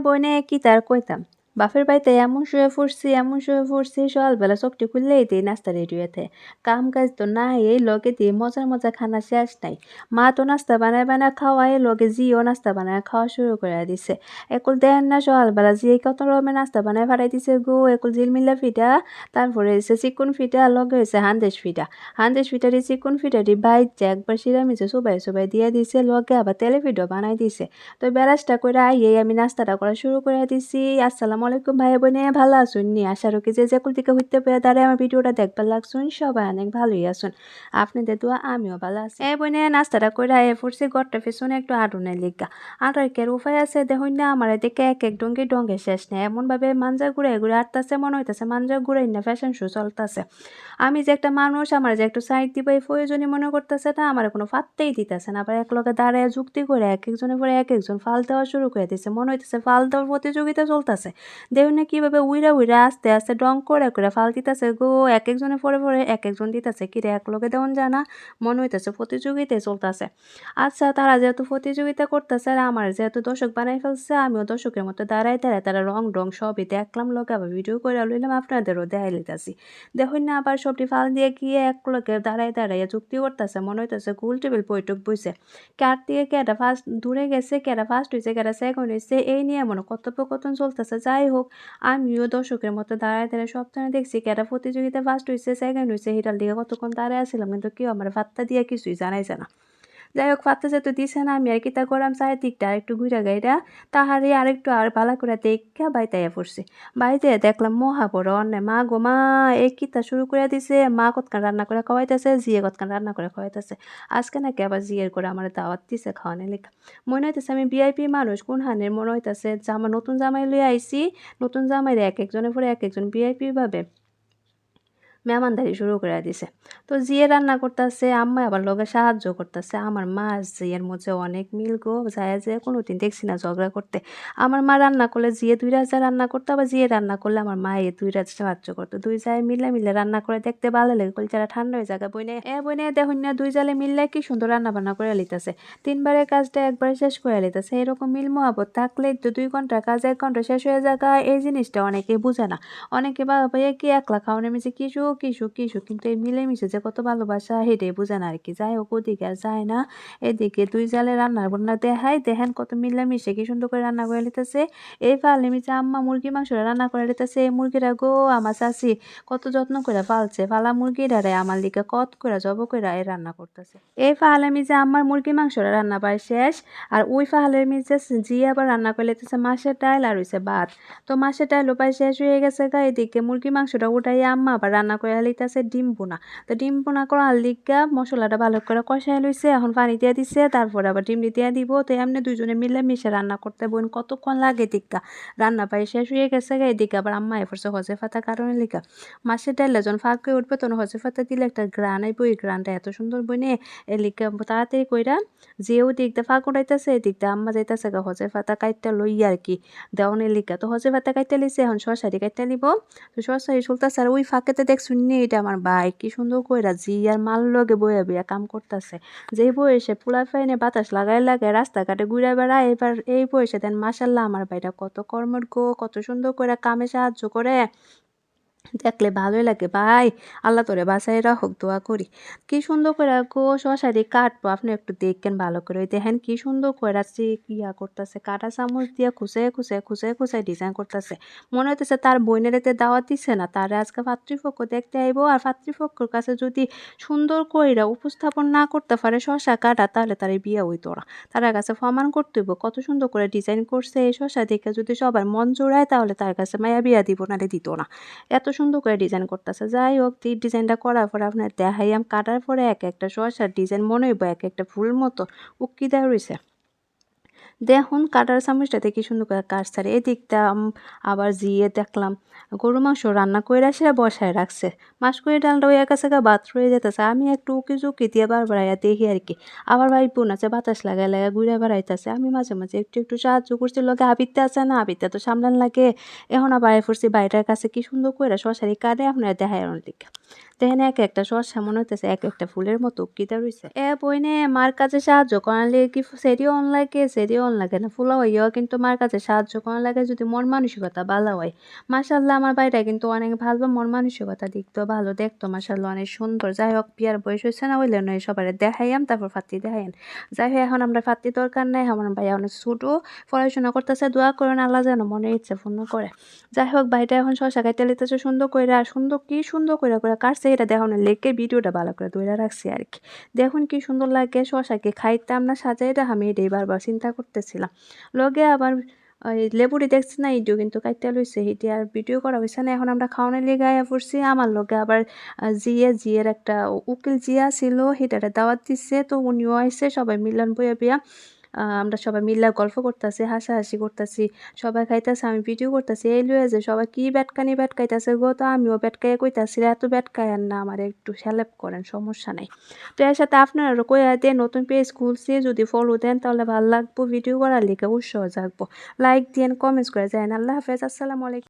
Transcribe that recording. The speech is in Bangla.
বইনে কি তার কইতাম? বাপের বাড়িতে এমন শুয়ে পড়ছি, এমন শুয়ে পড়ছি, সকালবেলা চোখটি খুললেই দিই নাস্তা রেডি হয়েছে কাম কাজ তো নাই, এই লগে দিয়ে মজার মজা খানা শেষ নাই। মা তো নাস্তা বানায় বানায় খাওয়াই লগে জিও নাস্তা বানায় খাওয়া শুরু করে দিছে। একুল দেন না সকালবেলা জিয়ে কত রকমের নাস্তা বানায় ফাটাই দিছে গো। একুল ঝিলমিলা ফিটা, তারপরে হয়েছে চিকুন ফিটা লগে হয়েছে হান্দেশ ফিটা। হান্দেশ ফিটারি চিকুন ফিটারি বাইতে একবার সিরামিছে সবাই সবাই দিয়ে দিছে, লগে আবার তেলে ফিডো বানাই দিছে। তো ব্যারাজটা করে আইয়ে, আমি নাস্তাটা করা শুরু করে দিছি। আসসালামু আলাইকুম ভাই বোনে, ভালো আসুন নি? আশা রাখি যে যে কুল থেকে হইতে পেরে দাঁড়ায় আমার ভিডিওটা দেখবার লাগছুন সবাই অনেক ভালোই আসুন আপনাদের দোয়া, আমিও ভালো আছি। এই বোনে, নাস্তাটা করে আইয়ে পড়ছি গড়টা পেছনে একটু আটুনের লিগা। আর কের উপায় আছে দেখুন না, আমার এদিকে এক এক ডঙ্গে ডঙ্গে শেষ নেই। এমনভাবে মাঞ্জা ঘুরে ঘুরে আটতাছে, মনে হইতাছে মাঞ্জা ঘুরে না ফ্যাশন শো চলতেছে। আমি যে একটা মানুষ, আমার যে একটু সাইড দিব, এই প্রয়োজনই মনে করতেছে না, আমার কোনো ফাত্তেই দিতেছে না। আবার এক লগে দাঁড়ায় যুক্তি করে, এক একজনের পরে এক একজন ফাল দেওয়া শুরু করে দিছে, মনে হইতেছে ফাল দেওয়ার প্রতিযোগিতা চলতেছে। দেখুন না কীভাবে উইরা উইরা আস্তে আস্তে ডং করে করে ফাল দিতেছে গো এক একজনের পরে পরে এক একজন দিতেছে। কিরে, এক লগে দেওয়ান জানা মনে হইতেছে প্রতিযোগিতায় চলতেছে। আচ্ছা তারা যেহেতু প্রতিযোগিতা করতেছে আর আমার যেহেতু দর্শক বানাই ফেলছে, আমিও দর্শকের মতো দাঁড়াই দাঁড়ায় তারা রং ডং সবই দেখলাম। লোকে আবার ভিডিও করে লইলাম, আপনাদেরও দেখাই লিতেছি দেখুন না, আবার সবটি ফাল দিয়ে গিয়ে এক লোকে দাঁড়াই দাঁড়াইয়া চুক্তি করতেছে, মনে হইতেছে গোল টেবিল বৈঠক বইছে। কার দিয়ে কেটা ফার্স্ট দূরে গেছে কেটা ফার্স্ট হয়েছে কেটা সেকেন্ড হয়েছে এই নিয়ে মনে কথোপকথন চলতেছে। যাই হোক, আমিও দর্শকের মতো দাঁড়ায় দাঁড়ায় সপ্তাহে দেখছি ক্যাটা প্রতিযোগিতা ফার্স্ট হয়েছে সেকেন্ড হয়েছে হিটার দিকে কতক্ষণ দাঁড়ায় আসছিলাম কিন্তু কেউ আমার ভাত্তা দিয়ে কিছুই জানাইছে না। যাই হোক ফাত্তা যেহেতু দিছে না, আমি আর কিতা করাম চাই দিকটা আরেকটু ঘুরে গাইরা তাহারে আরেকটু আর ভালো করে দেখা বাইতাইয়া পড়ছি। বাইতে দেখলাম মহা বড় মা গো, মা এই কিতা শুরু করে দিছে? মা কতখান রান্না করে খাওয়াইতেছে? জিয়ে কতখান রান্না করে খাওয়াইতেছে? আজকে নাকি আবার জিয়ের করে আমার দাওয়াত দিছে খাওয়ানোর লেখা। মনে হইতেছে আমি বিআইপি মানুষ, কোন হানের মনে হইতেছে জামা নতুন জামাই লই আইছি, নতুন জামাইরে এক একজনের পরে এক একজন বিআইপি ভাবে। মেহমানদারি শুরু করে দিছে। তো জিয়ে রান্না করতেছে আম্মা আবার লগে সাহায্য করতেছে। আমার মা জিয়ের মধ্যে অনেক মিল গো, যায় যে কোনো দিন দেখছি না ঝগড়া করতে। আমার মা রান্না করলে জিয়ে দুই রাজা রান্না করতো, আবার জিয়ে রান্না করলে আমার মা এ দুই রাজা সাহায্য করতো। দুই যায় মিলে মিলে রান্না করে দেখতে ভালো লাগে কলচারা ঠান্ডা হয়ে জায়গা বইনে, এ বইনে দেখুন না, দুই জালে মিললে কি সুন্দর রান্না বান্না করে লিতেছে। তিনবারের কাজটা একবারে শেষ করে লিতেছে। এরকম মিল মহাবত থাকলে তো দুই ঘণ্টা কাজ, এক ঘণ্টা শেষ হয়ে জায়গা এই জিনিসটা অনেকে বুঝে না। অনেকে বা ভাইয়া কি একলা খাওয়ানো মিশে কিছু কিছু কিছু কিন্তু এই মিলেমিশে যে কত ভালোবাসা বোঝে না আর কি। যাই হোক, ওদিকে আর যায় না। এদিকে দুই জালে রান্নার বান্না দেখাই দেখেন কত মিলেমিশে কি সুন্দর করে রান্না করে নিতেছে। এই ফালে মিছে আম্মা মুরগি মাংস রান্না করে নিতেছে। এই মুরগিরা গো, আমার চাষি কত যত্ন করে ফালছে ফালা মুরগিটারে আমার লিগে কত করে জব করে এই রান্না করতেছে। এই ফালে মিছে আমার মুরগি মাংস রান্না পায় শেষ। আর ওই ফালের মিছে জি আবার রান্না করে লিতেছে মাছের ডাল আর হইছে ভাত। তো মাছের ডাল উপায় শেষ হয়ে গেছে গা, এদিকে মুরগি মাংসটা উঠাই আম্মা আবার রান্না করে লিতেছে ডিম বোনা তো ডিম বোনা করার লিগা মশলাটা ভালো করে কষাই লইছে, এখন পানি দিয়ে দিছে, তারপরে আবার ডিম দিয়ে দিব। তো এমনি দুজনে মিলে মিশে রান্না করতে বোন কতক্ষণ লাগে দিকা রান্না পাই শেষ হয়ে গেছে গে, এদিকে আবার আম্মা এফরছে হজে ফাতা কারণে লিগা। মাছের ডাইলে যখন ফাঁক করে উঠবে, তখন হজে ফাতা দিলে একটা গ্রান আইব ওই গ্রানটা এত সুন্দর বনে এ লিগা তাড়াতাড়ি কইরা যেও দিকটা ফাঁক উঠাইতেছে, এদিকটা আম্মা যাইতেছে গা, হজে ফাতা কাইটটা লই আর কি দেওয়ানের লিগা। তো হজে ফাতা কাইটটা লিছে এখন সরসারি কাইটটা নিব। তো সরসারি চলতেছে আর ওই ফাঁকেতে দেখ শুনি এটা আমার ভাই, কি সুন্দর কইরা জি আর মাল লগে বইয়া বইয়া কাম করতেছে। যেই বয়সে পোলা ফাইনে বাতাস লাগাই লাগে রাস্তাঘাটে ঘুরে বেড়ায়, এবার এই বয়সে দেন মাসাল্লাহ আমার ভাইটা কত কর্মর গো কত সুন্দর কইরা কামে সাহায্য করে। দেখলে ভালোই লাগে। ভাই, আল্লাহ তোরে বাসায় রাখুক, দোয়া করি। কি সুন্দর করে গো শশারি কাটবো, আপনি একটু দেখেন ভালো করে। দেখেন কি সুন্দর করে ইয়া করতেছে, কাটা চামচ দিয়ে খুঁজে খুঁজে খুঁজে খুঁজে ডিজাইন করতেছে। মনে হইতেছে তার বইনের এতে দাওয়াত দিচ্ছে না, তারা আজকে পাতৃপক্ষ দেখতে আইব। আর পাতৃপক্ষর কাছে যদি সুন্দর কইরা উপস্থাপন না করতে পারে শশা কাটা, তাহলে তার বিয়ে হইতো না। তার কাছে প্রমাণ করতে হইব, কত সুন্দর করে ডিজাইন করছে এই শশা দেখে। যদি সবার মন জোড়ায়, তাহলে তার কাছে মায়া বিয়া দিব না দিত না। এত সুন্দর করে ডিজাইন করতেছে। যাই হোক এই ডিজাইনটা করার পরে আপনার দেখাই দেখাইয়াম, কাটার পরে এক একটা শসার ডিজাইন মনে হইব, এক একটা ফুল মতো উক্কি দেওয়া রয়েছে দেখুন কাটার চামচটাতে কি সুন্দর করে কাটছে। এদিকটা আবার জিয়ে দেখলাম গরু মাংস রান্না করে আসে বসায় রাখছে। মাস করে ডালটা ওই কাছে বাত রয়ে যেতেছে, আমি একটু উকি চুকি দিয়ে আয়া দেখি আর কি। আবার ভাই বোন আছে, বাতাস লাগাই লাগা ঘুরে বেড়াইতেছে। আমি মাঝে মাঝে একটু একটু সাহায্য করছি লোকে আবিতে আছে না আবিতে তো সামলান লাগে। এখন আবার ফুরছি বাইরের কাছে, কি সুন্দর করে শশারি কাটে, আপনারা দেখায় দিকে। দেখেন এক একটা শসা মনে হইতেছে এক একটা ফুলের মতো কিতা রয়েছে এ বইনে মার কাছে সাহায্য করালে কি সেরিও অন লাগে সেরিও ফুলন লাগে না? ফুলা হইয়াও কিন্তু মার কাছে সাহায্য করা লাগে যদি মন মানসিকতা ভালো হয়। মাসাল্লাহ আমার বাড়িটা কিন্তু অনেক ভালো মন মানসিকতা দিকতো ভালো দেখতো মাসাল্লাহ অনেক সুন্দর। যাই হোক বিয়ার বয়স হয়েছে না, হইলে নয়, সবার দেখাইয়াম, তারপর ফাত্তি দেখাইন। যাই হোক এখন আমরা ফাত্তি দরকার নাই আমার ভাইয়া অনেক ছোটো, পড়াশোনা করতেছে, দোয়া করেন, আল্লাহ যেন মনের ইচ্ছা পূর্ণ করে। যাই হোক ভাইটা এখন শশা খাইতে লিতেছে সুন্দর করে আর সুন্দর, কি সুন্দর করে করে কাটছে, এটা দেখানোর লেগে ভিডিওটা ভালো করে ধরে রাখছি আর কি দেখুন কি সুন্দর লাগে, শশাকে খাইতাম না সাজাইটা আমি এটাই বারবার চিন্তা করতেছিলাম লগে আবার ওই লেবুটি দেখছি না এইটিও কিন্তু কাটতে লইছে সেটি আর ভিডিও করা হয়েছে না, এখন আমরা খাওয়ানোর লেগে আয়া পড়ছি। আমার লগে আবার জিয়ে, জিয়ের একটা উকিল জিয়া ছিল, হিটারে দাওয়াত দিচ্ছে তো উনিও আইসে সবাই মিলন বইয়া বিয়া আমরা সবাই মিল্লা গল্প করতেছি, হাসাহাসি করতেছি, সবাই খাইতেছে, আমি ভিডিও করতেছি, এই লুয়ে যে সবাই কি ব্যাটকানি ব্যাটকাইতেছে গো তো আমিও ব্যাটকাইয়া কইতাছি, এত ব্যাটকায়ার না আমার একটু হেল্প করেন, সমস্যা নাই। তো এর সাথে আপনারা কইয়া দেন, নতুন পেজ খুলছি, যদি ফলো দেন তাহলে ভালো লাগবো ভিডিও করার লিখে উৎসাহ জাগবো। লাইক দিয়েন কমেন্টস করে যায় আল্লাহ হাফেজ, আসসালামু আলাইকুম।